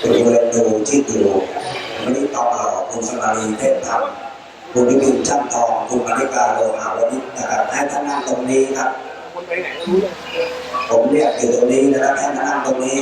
บริเวณดูที่ดูมณิตองหล่อคุณสมารีเทพธรรมคุณวิพินช่างทองคุณมาริกาโลหาวนิชนะครับให้ท่านนั่งตรงนี้ครับผมเรียกอยู่ตรงนี้นะครับให้มานั่งตรงนี้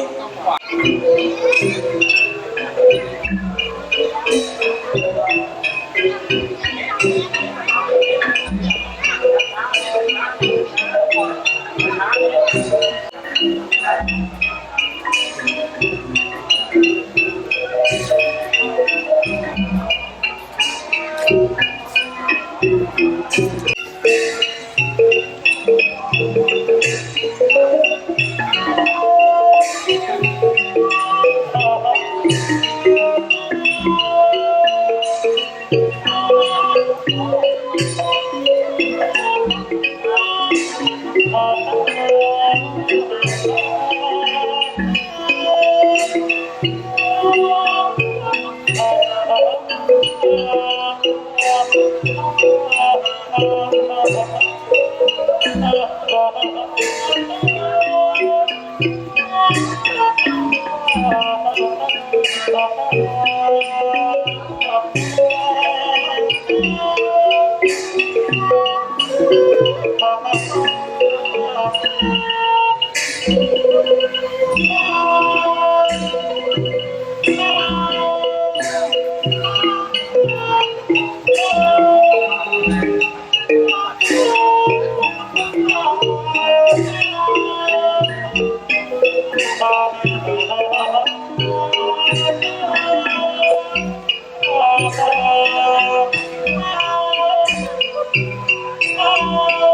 ส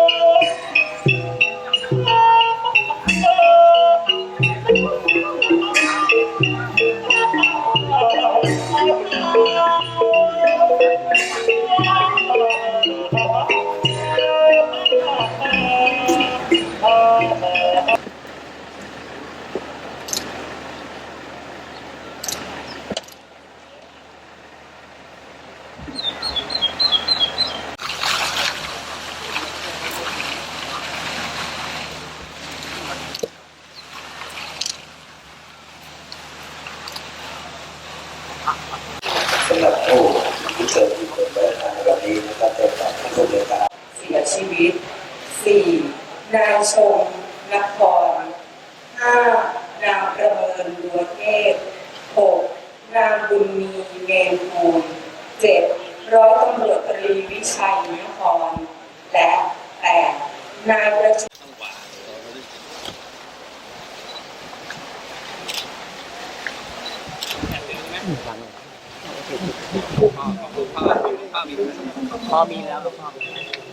4. นางชมนคร 5. นางประเมินดัวเทพ 6. นางบุญมีเมนภูล 7. ร้อยตำรวจตรีวิชัยนคร และ 8. นายประชุพ่อมีแล้วพ่อแล้วก็ถ้าก่อนพ่อยังไม่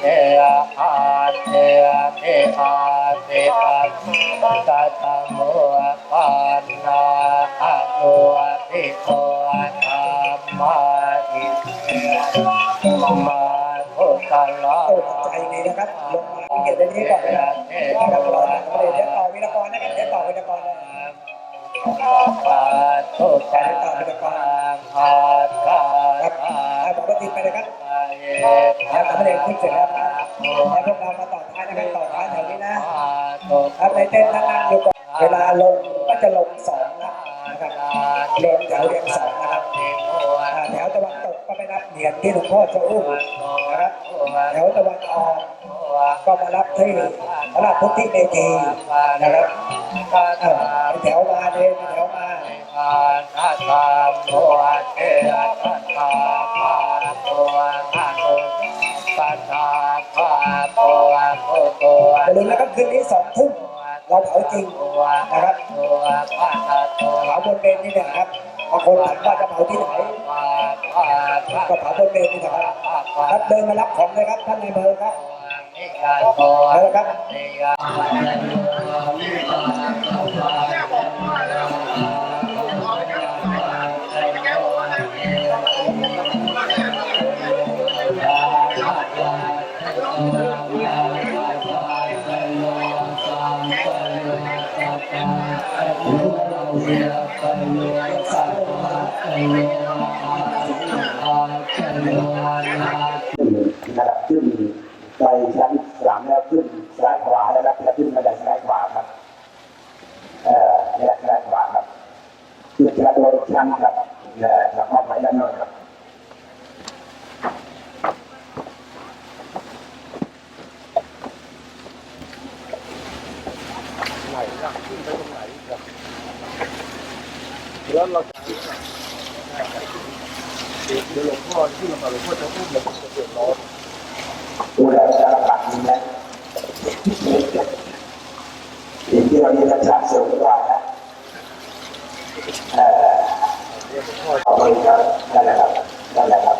เดอาเทเทอาเทปัสสัตตโมปันนาอะโนติโกธรรมาอิมาโอตัลลาใจดีนะครับลงมาเกียรตินี้ก่อนนะครับนะครับรอนะครับเดี๋ยวต่อวิรกรนะครับเดี๋ยวต่อวิรกรเลยปาทุกขันตาปาปาปาครับปาให้บอกว่าติไปเลยครับ แล้วทำให้เด็กขึ้นเสร็จแล้วครับแล้วพวกเรามาต่อท้ายนะครับต่อท้ายแถวนี้นะครับในเต้นนั่งอยู่ก่อนเวลาลงก็จะลงสองนะนะครับเรียงแถวเรียงสองนะครับแถวตะวันตกก็ไม่รับเหรียญที่หลวงพ่อจะอุ้มนะครับแถวตะวันออกก็มารับที่พระราชพุทธิเมธีนะครับแถวมาเดินแถวมา ทัตตาโมเททัตตาภาโตภาโตปัตตาภาโตโคโตอย่าลืมนะครับคืนนี้สองทุ่มเราเผาจริงนะครับเผาบนเมนนี่นี่ยครับบางคนถามว่าจะเผาที่ไหนก็เผาบนเมนนี่นะครับครับเดินมารับของเลยครับท่านในายอำเภอครับเอาละครับ นไปชั้นสามแล้วขึ้นซ้ายขวาแล้วจะขึ้นมาได้ซ้ายขวาครับเอ่อเนี่ยซ้ายขวาครับคือจะโดนชั้นครับเนี่ยแล้วก็ไปด้านนอกครับไหลขึ้นไปตรงไหนครับแล้วเราจะเดี๋ยวหลวงพ่อที่เมาหลวงพ่อจะพูดแบบเดือดร้อน นะสิ่งที่เราเรียนจากสูงกว่านะเอ่อขอบคุณครับนั่นแหละครับนั่นแหละครับ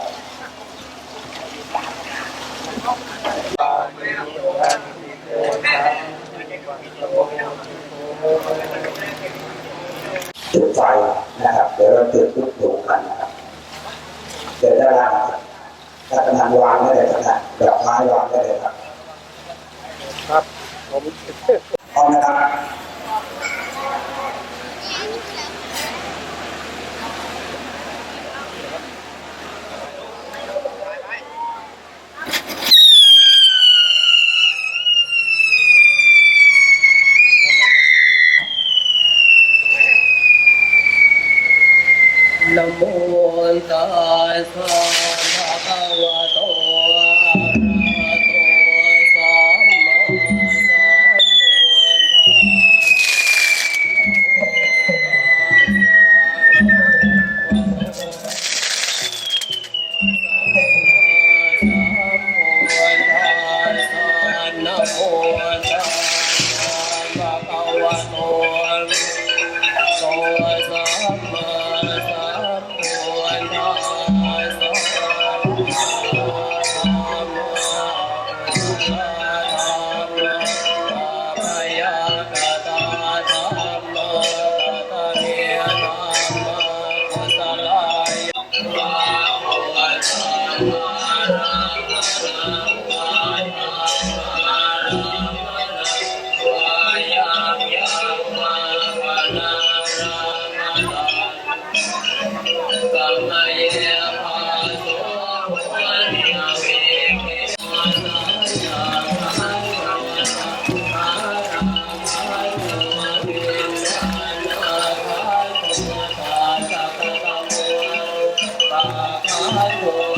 ส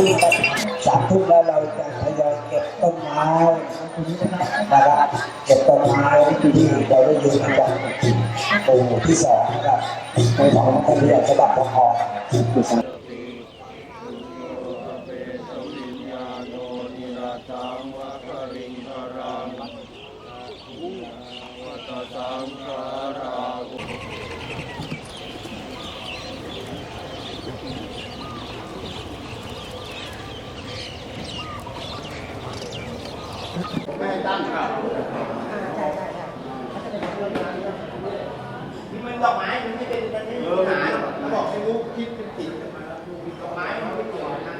ทุ่มครับสามทุ่มแล้วเราจะทยอยเก็บต้นไม้นะครับเก็บต้นไม้ที่เราได้ยืนกันหมู่ที่สองนะครับหมู่สองมันเรียกฉบับประคองสังขารา ไม่ให้ตั้งครับใช่ใช่ใช่มันดอกไม้มันไม่เป็นมันไม่มีปัญหาเขาบอกให้ลูกคิดเป็นติดมาดอกไม้มันไม่เกี่ยวนะ